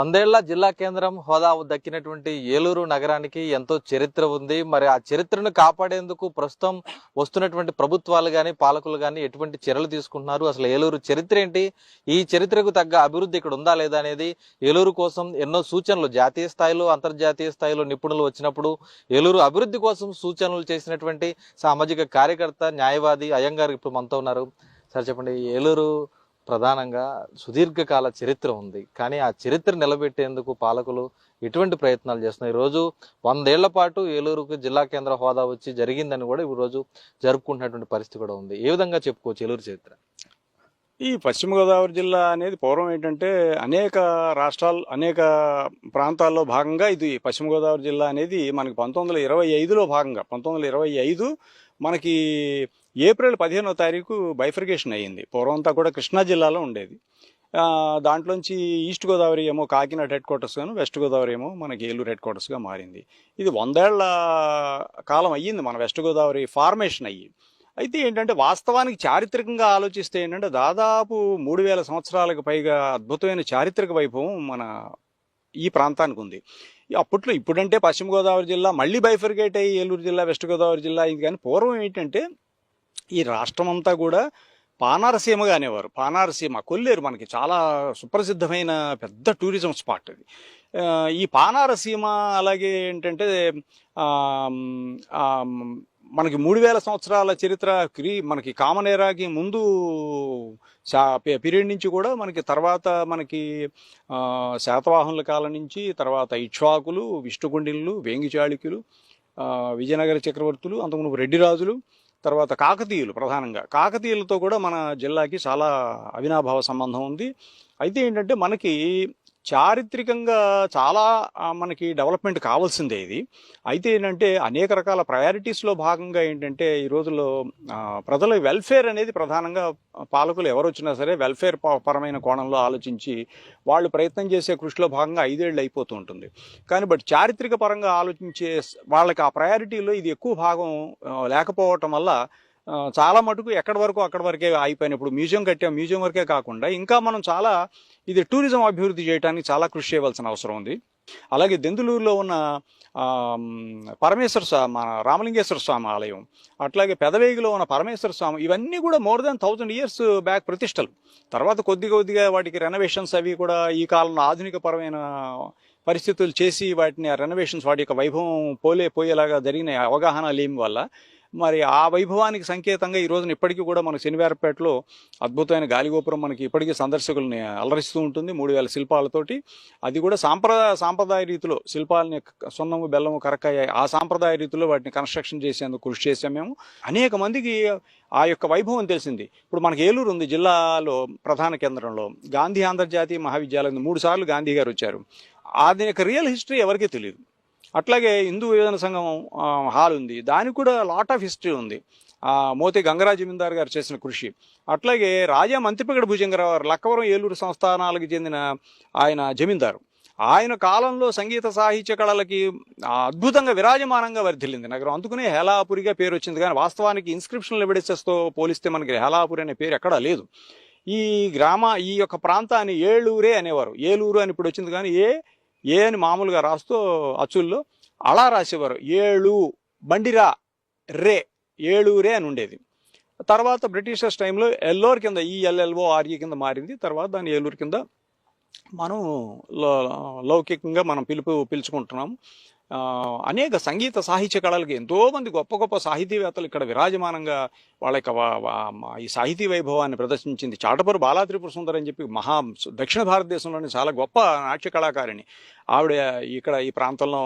వందేళ్ళ జిల్లా కేంద్రం హోదా దక్కినటువంటి ఏలూరు నగరానికి ఎంతో చరిత్ర ఉంది. మరి ఆ చరిత్రను కాపాడేందుకు ప్రస్తుతం వస్తున్నటువంటి ప్రభుత్వాలు కానీ పాలకులు కానీ ఎటువంటి చర్యలు తీసుకుంటున్నారు? అసలు ఏలూరు చరిత్ర ఏంటి? ఈ చరిత్రకు తగ్గ అభివృద్ధి ఇక్కడ ఉందా లేదా అనేది ఏలూరు కోసం ఎన్నో సూచనలు జాతీయ స్థాయిలో అంతర్జాతీయ స్థాయిలో నిపుణులు వచ్చినప్పుడు ఏలూరు అభివృద్ధి కోసం సూచనలు చేసినటువంటి సామాజిక కార్యకర్త న్యాయవాది అయ్యంగారు ఇప్పుడు మనతో ఉన్నారు. సార్ చెప్పండి ఏలూరు ప్రధానంగా సుదీర్ఘకాల చరిత్ర ఉంది. కానీ ఆ చరిత్ర నిలబెట్టేందుకు పాలకులు ఎటువంటి ప్రయత్నాలు చేస్తున్నాయి ఈరోజు వందేళ్ళ పాటు ఏలూరుకు జిల్లా కేంద్ర హోదా వచ్చి జరిగిందని కూడా ఈ రోజు జరుపుకుంటున్నటువంటి పరిస్థితి కూడా ఉంది. ఏ విధంగా చెప్పుకోవచ్చు ఏలూరు చరిత్ర? ఈ పశ్చిమ గోదావరి జిల్లా అనేది పూర్వం ఏంటంటే అనేక రాష్ట్రాలు అనేక ప్రాంతాల్లో భాగంగా ఇది పశ్చిమ గోదావరి జిల్లా అనేది మనకి పంతొమ్మిది వందల ఇరవై ఐదులో భాగంగా పంతొమ్మిది వందల ఇరవై ఐదు మనకి ఏప్రిల్ పదిహేనో తారీఖు బైఫర్గేషన్ అయ్యింది. పూర్వంతా కూడా కృష్ణా జిల్లాలో ఉండేది. దాంట్లోంచి ఈస్ట్ గోదావరి ఏమో కాకినాడ హెడ్ క్వార్టర్స్గాను వెస్ట్ గోదావరి ఏమో మనకి ఏలూరు హెడ్ క్వార్టర్స్గా మారింది. ఇది వందేళ్ళ కాలం అయ్యింది మన వెస్ట్ గోదావరి ఫార్మేషన్ అయ్యి. అయితే ఏంటంటే వాస్తవానికి చారిత్రకంగా ఆలోచిస్తే ఏంటంటే దాదాపు మూడు వేల సంవత్సరాలకు పైగా అద్భుతమైన చారిత్రక వైభవం మన ఈ ప్రాంతానికి ఉంది. ఈ అప్పట్లో ఇప్పుడంటే పశ్చిమ గోదావరి జిల్లా మళ్ళీ బైఫర్గేట్ అయ్యి ఏలూరు జిల్లా వెస్ట్ గోదావరి జిల్లా అయింది. కానీ పూర్వం ఏంటంటే ఈ రాష్ట్రం అంతా కూడా పానారసీమగా అనేవారు పానారసీమ కొల్లేరు మనకి చాలా సుప్రసిద్ధమైన పెద్ద టూరిజం స్పాట్ అది. ఈ పానారసీమ అలాగే ఏంటంటే మనకి మూడు వేల సంవత్సరాల చరిత్ర క్రీ మనకి కామనేరాకి ముందు పీరియడ్ నుంచి కూడా మనకి తర్వాత మనకి శాతవాహనుల కాలం నుంచి తర్వాత ఇక్ష్వాకులు విష్ణుకుండినులు వేంగిచాళుక్యులు విజయనగర చక్రవర్తులు అంతకుముందు రెడ్డి రాజులు తర్వాత కాకతీయులు ప్రధానంగా. కాకతీయులతో కూడా మన జిల్లాకి చాలా అవినాభావ సంబంధం ఉంది. అయితే ఏంటంటే మనకి చారిత్రకంగా చాలా మనకి డెవలప్మెంట్ కావాల్సిందే ఇది. అయితే ఏంటంటే అనేక రకాల ప్రయారిటీస్లో భాగంగా ఏంటంటే ఈ రోజుల్లో ప్రజల వెల్ఫేర్ అనేది ప్రధానంగా పాలకులు ఎవరు వచ్చినా సరే వెల్ఫేర్ ప- పరమైన కోణంలో ఆలోచించి వాళ్ళు ప్రయత్నం చేసే కృషిలో భాగంగా ఐదేళ్ళు అయిపోతూ ఉంటుంది. కానీ బట్ చారిత్రక పరంగా ఆలోచించే వాళ్ళకి ఆ ప్రయారిటీలో ఇది ఎక్కువ భాగం లేకపోవటం వల్ల చాలా మటుకు ఎక్కడి వరకు అక్కడి వరకే అయిపోయిన ఇప్పుడు మ్యూజియం కట్టాం మ్యూజియం వరకే కాకుండా ఇంకా మనం చాలా ఇది టూరిజం అభివృద్ధి చేయడానికి చాలా కృషి చేయవలసిన అవసరం ఉంది. అలాగే దెందులూరులో ఉన్న పరమేశ్వర స్వామి మన రామలింగేశ్వర స్వామి ఆలయం అట్లాగే పెదవేగిలో ఉన్న పరమేశ్వర స్వామి ఇవన్నీ కూడా more than thousand years back ప్రతిష్టలు. తర్వాత కొద్ది కొద్దిగా వాటికి రెనోవేషన్స్ అవి కూడా ఈ కాలంలో ఆధునికపరమైన పరిస్థితులు చేసి వాటిని ఆ రెనోవేషన్స్ వాటి యొక్క వైభవం పోలే పోయేలాగా జరిగిన అవగాహన లేమి వల్ల మరి ఆ వైభవానికి సంకేతంగా ఈ రోజున ఇప్పటికీ కూడా మన శనివారపేటలో అద్భుతమైన గాలిగోపురం మనకి ఇప్పటికీ సందర్శకుల్ని అలరిస్తూ ఉంటుంది. మూడు వేల శిల్పాలతోటి అది కూడా సాంప్రదాయ సాంప్రదాయ రీతిలో శిల్పాలని సున్నము బెల్లము కరకాయ ఆ సాంప్రదాయ రీతిలో వాటిని కన్స్ట్రక్షన్ చేసేందుకు కృషి చేసాం మేము. అనేక మందికి ఆ యొక్క వైభవం తెలిసింది. ఇప్పుడు మనకి ఏలూరు ఉంది జిల్లాలో ప్రధాన కేంద్రంలో. గాంధీ అంతర్జాతీయ మహావిద్యాలయం మూడు సార్లు గాంధీ గారు వచ్చారు. అది యొక్క రియల్ హిస్టరీ ఎవరికీ తెలియదు అట్లాగే హిందూ యువజన సంఘం హాల్ ఉంది. దానికి కూడా లాట్ ఆఫ్ హిస్టరీ ఉంది. మోతి గంగరాజ్ జమీందార్ గారు చేసిన కృషి. అట్లాగే రాజా మంత్రిపగడ భుజంగరావు గారు లక్కవరం ఏలూరు సంస్థానాలకు చెందిన ఆయన జమీందారు. ఆయన కాలంలో సంగీత సాహిత్య కళలకి అద్భుతంగా విరాజమానంగా వర్ధిల్లింది. నగరం అందుకనే హేలాపురిగా పేరు వచ్చింది. కానీ వాస్తవానికి ఇన్స్క్రిప్షన్ ఎవిడెన్సెస్తో పోలిస్తే మనకి హేలాపురి అనే పేరు ఎక్కడా లేదు. ఈ గ్రామ ఈ యొక్క ప్రాంతాన్ని ఏలూరే అనేవారు. ఏలూరు అని ఇప్పుడు వచ్చింది. కానీ ఏ ఏ అని మామూలుగా రాస్తూ అచ్చుల్లో అలా రాసేవారు. ఏಳು బండిరా రే ఏలూరే అని ఉండేది. తర్వాత బ్రిటిషర్స్ టైంలో ఎల్లోర్ కింద ఈ ఆర్ఈ కింద మారింది. తర్వాత దాని ఏలూరు కింద మనం లౌకికంగా మనం పిలుపు పిలుచుకుంటున్నాం అనేక సంగీత సాహిత్య కళలకి ఎంతోమంది గొప్ప గొప్ప సాహితీవేత్తలు ఇక్కడ విరాజమానంగా వాళ్ళ యొక్క ఈ సాహితీ వైభవాన్ని ప్రదర్శించింది చాటపూరు బాలాత్రిపుర సుందర్ అని చెప్పి మహా దక్షిణ భారతదేశంలోని చాలా గొప్ప నాట్య కళాకారిణి. ఆవిడ ఇక్కడ ఈ ప్రాంతంలో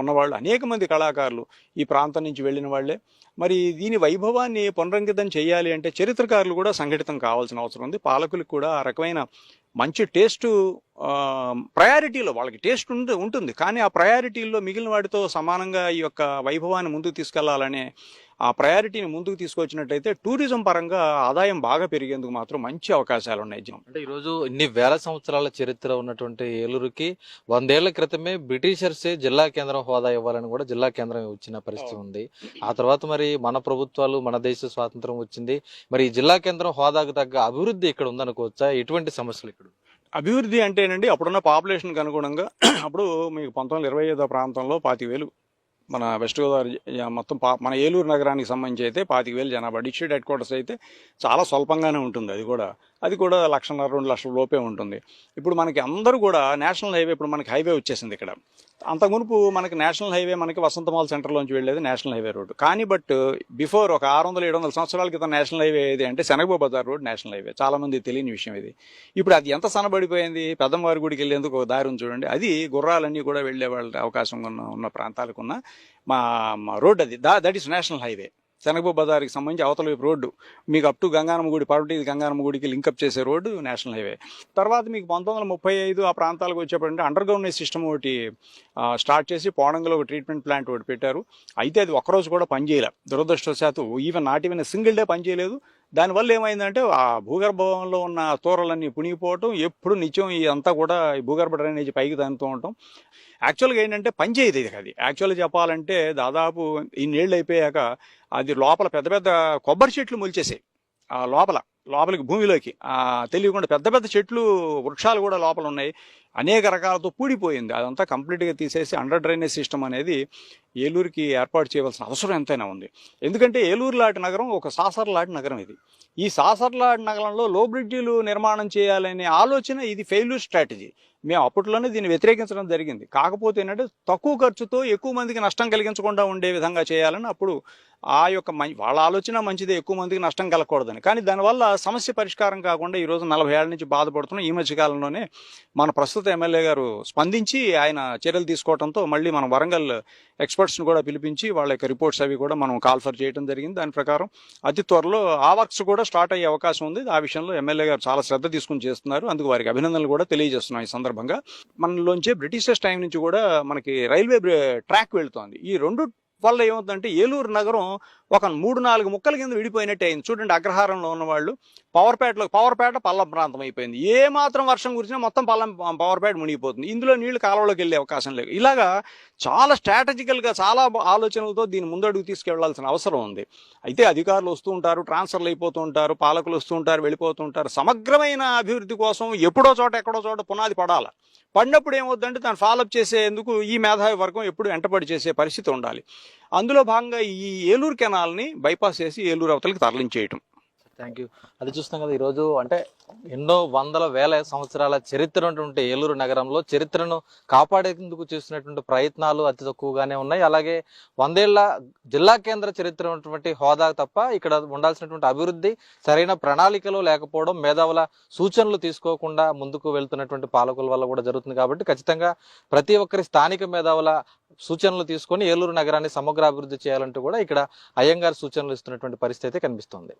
ఉన్నవాళ్ళు అనేక మంది కళాకారులు ఈ ప్రాంతం నుంచి వెళ్ళిన వాళ్ళే. మరి దీని వైభవాన్ని పునరంకితం చేయాలి అంటే చరిత్రకారులు కూడా సంఘటితం కావాల్సిన అవసరం ఉంది. పాలకులకు కూడా ఆ రకమైన మంచి టేస్ట్ ప్రయారిటీలో వాళ్ళకి టేస్ట్ ఉంటు ఉంటుంది. కానీ ఆ ప్రయారిటీల్లో మిగిలిన వాటితో సమానంగా ఈ యొక్క వైభవాన్ని ముందుకు తీసుకెళ్ళాలనే ఆ ప్రయారిటీని ముందుకు తీసుకొచ్చినట్టయితే టూరిజం పరంగా ఆదాయం బాగా పెరిగేందుకు మాత్రం మంచి అవకాశాలు ఉన్నాయి అంటే ఈరోజు ఇన్ని వేల సంవత్సరాల చరిత్ర ఉన్నటువంటి ఏలూరుకి వందేళ్ళ క్రితమే బ్రిటిషర్సే జిల్లా కేంద్రం హోదా ఇవ్వాలని కూడా జిల్లా కేంద్రం ఇచ్చిన పరిస్థితి ఉంది. ఆ తర్వాత మరి మన ప్రభుత్వాలు మన దేశ స్వాతంత్రం వచ్చింది. మరి ఈ జిల్లా కేంద్రం హోదాకు తగ్గ అభివృద్ధి ఇక్కడ ఉందనుకోవచ్చా? ఎటువంటి సమస్యలు ఇక్కడ? అభివృద్ధి అంటేనండి అప్పుడున్న పాపులేషన్కి అనుగుణంగా అప్పుడు మీకు పంతొమ్మిది వందల ఇరవై ఐదో ప్రాంతంలో పాతిక వేలు మన వెస్ట్ గోదావరి మొత్తం పా మన ఏలూరు నగరానికి సంబంధించి అయితే పాతిక వేలు జనాభా. డిస్ట్రిక్ట్ హెడ్ క్వార్టర్స్ అయితే చాలా స్వల్పంగానే ఉంటుంది అది కూడా. అది కూడా లక్షన్నర రెండు లక్షల లోపే ఉంటుంది. ఇప్పుడు మనకి అందరూ కూడా నేషనల్ హైవే ఇప్పుడు మనకి హైవే వచ్చేసింది ఇక్కడ. అంత మునుపు మనకి నేషనల్ హైవే మనకి వసంత మాల్ సెంటర్లోంచి వెళ్ళేది నేషనల్ హైవే రోడ్ కానీ బట్ బిఫోర్ ఒక ఆరు వందల ఏడు వందల సంవత్సరాల క్రితం నేషనల్ హైవే ఏది అంటే శనగబో బజార్ రోడ్ నేషనల్ హైవే. చాలామంది తెలియని విషయం ఇది. ఇప్పుడు అది ఎంత సనబడిపోయింది? పెద్దమ్మవారి గుడికి వెళ్ళేందుకు ఒక దారి చూడండి. అది గుర్రాలన్నీ కూడా వెళ్ళే వాళ్ళ అవకాశం ఉన్న ఉన్న ప్రాంతాలకు ఉన్న మా మా రోడ్ అది. దా దట్ ఈస్ నేషనల్ హైవే. శనగబో బజార్కి సంబంధించి అవతల వైపు రోడ్డు. మీకు అప్ టు గంగానమ్మగుడి గుడి గంగానమ్మగుడికి గుడికి లింకప్ చేసే రోడ్డు నేషనల్ హైవే తర్వాత మీకు పంతొమ్మిది వందల ముప్పై ఐదు ఆ ప్రాంతాలకు వచ్చేటప్పుడు అండర్ గ్రౌండ్ సిస్టమ్ ఒకటి స్టార్ట్ చేసి పోడంగలో ఒక ట్రీట్మెంట్ ప్లాంట్ ఒకటి పెట్టారు. అయితే అది ఒక్కరోజు కూడా పనిచేయలే. దురదృష్టవశాత్తు even not even single day పనిచేయలేదు. దానివల్ల ఏమైందంటే ఆ భూగర్భంలో ఉన్న తోరలన్నీ పుణిగిపోవటం ఎప్పుడు నిత్యం ఇదంతా కూడా ఈ భూగర్భ డ్రైనేజ్ పైకి తన్నుతూ ఉండటం. యాక్చువల్గా ఏంటంటే పనిచేయదు ఇది అది. యాక్చువల్గా చెప్పాలంటే దాదాపు ఇన్నేళ్ళు అయిపోయాక అది లోపల పెద్ద పెద్ద కొబ్బరి చెట్లు మొలిచేసాయి ఆ లోపల లోపలికి భూమిలోకి. తెలియకుండా పెద్ద పెద్ద చెట్లు వృక్షాలు కూడా లోపల ఉన్నాయి. అనేక రకాలతో పూడిపోయింది. అదంతా కంప్లీట్గా తీసేసి అండర్ డ్రైనేజ్ సిస్టమ్ అనేది ఏలూరుకి ఏర్పాటు చేయవలసిన అవసరం ఎంతైనా ఉంది. ఎందుకంటే ఏలూరు లాంటి నగరం ఒక సాసర్లాటి నగరం ఇది. ఈ సాసర్లాటి నగరంలో లో బ్రిడ్జీలు నిర్మాణం చేయాలనే ఆలోచన ఇది ఫెయిల్యూర్ స్ట్రాటజీ మేము అప్పట్లోనే దీన్ని వ్యతిరేకించడం జరిగింది. కాకపోతే ఏంటంటే తక్కువ ఖర్చుతో ఎక్కువ మందికి నష్టం కలిగించకుండా ఉండే విధంగా చేయాలని అప్పుడు ఆ యొక్క వాళ్ళ ఆలోచన మంచిదే ఎక్కువ మందికి నష్టం కలగకూడదని. కానీ దానివల్ల సమస్య పరిష్కారం కాకుండా ఈరోజు నలభై ఏళ్ళ నుంచి బాధపడుతున్నాం ఈ మధ్యకాలంలోనే మన ప్రస్తుత ఎమ్మెల్యే గారు స్పందించి ఆయన చర్యలు తీసుకోవడంతో మళ్ళీ మనం వరంగల్ ఎక్స్పర్ట్స్ని కూడా పిలిపించి వాళ్ళ యొక్క రిపోర్ట్స్ అవి కూడా మనం కాల్ఫర్ చేయడం జరిగింది. దాని ప్రకారం అతి త్వరలో ఆ వర్క్స్ కూడా స్టార్ట్ అయ్యే అవకాశం ఉంది. ఆ విషయంలో ఎమ్మెల్యే గారు చాలా శ్రద్ధ తీసుకుని చేస్తున్నారు. అందుకు వారికి అభినందనలు కూడా తెలియజేస్తున్నాం ఈ సందర్భంగా. మనలోంచే బ్రిటిషర్స్ టైం నుంచి కూడా మనకి రైల్వే ట్రాక్ వెళుతోంది. ఈ రెండు వల్ల ఏమవుతుందంటే ఏలూరు నగరం ఒక మూడు నాలుగు ముక్కల కింద విడిపోయినట్టే అయింది. చూడండి అగ్రహారంలో ఉన్నవాళ్ళు. పవర్పేటలో పవర్పేట పల్లం ప్రాంతం అయిపోయింది. ఏ మాత్రం వర్షం కురిసినా మొత్తం పల్లం పవర్పేట మునిగిపోతుంది. ఇందులో నీళ్ళు కాలువలోకి వెళ్ళే అవకాశం లేదు. ఇలాగా చాలా స్ట్రాటజికల్గా చాలా ఆలోచనలతో దీన్ని ముందడుగు తీసుకెళ్ళాల్సిన అవసరం ఉంది. అయితే అధికారులు వస్తూ ఉంటారు ట్రాన్స్ఫర్లు అయిపోతూ ఉంటారు పాలకులు వస్తూ ఉంటారు వెళ్ళిపోతూ ఉంటారు. సమగ్రమైన అభివృద్ధి కోసం ఎప్పుడో చోట ఎక్కడో చోట పునాది పడాలి. పడినప్పుడు ఏమవుతుందంటే దాన్ని ఫాలోఅప్ చేసేందుకు ఈ మేధావి వర్గం ఎప్పుడు వెంటబడి చేసే పరిస్థితి ఉండాలి. అందులో భాగంగా ఈ ఏలూరు కెనాల్ని బైపాస్ చేసి ఏలూరు అవతలకి తరలించేయటం. థ్యాంక్ యూ అది చూస్తాం కదా ఈరోజు అంటే ఎన్నో వందల వేల సంవత్సరాల చరిత్ర ఉన్నటువంటి ఏలూరు నగరంలో చరిత్రను కాపాడేందుకు చేస్తున్నటువంటి ప్రయత్నాలు అతి తక్కువగానే ఉన్నాయి. అలాగే వందేళ్ళ జిల్లా కేంద్ర చరిత్ర ఉన్నటువంటి హోదా తప్ప ఇక్కడ ఉండాల్సినటువంటి అభివృద్ధి సరైన ప్రణాళికలు లేకపోవడం మేధావుల సూచనలు తీసుకోకుండా ముందుకు వెళ్తున్నటువంటి పాలకుల వల్ల కూడా జరుగుతుంది కాబట్టి ఖచ్చితంగా ప్రతి ఒక్కరి స్థానిక మేధావుల సూచనలు తీసుకొని ఏలూరు నగరాన్ని సమగ్ర అభివృద్ధి చేయాలంటూ కూడా ఇక్కడ అయ్యంగారు సూచనలు ఇస్తున్నటువంటి పరిస్థితి కనిపిస్తోంది.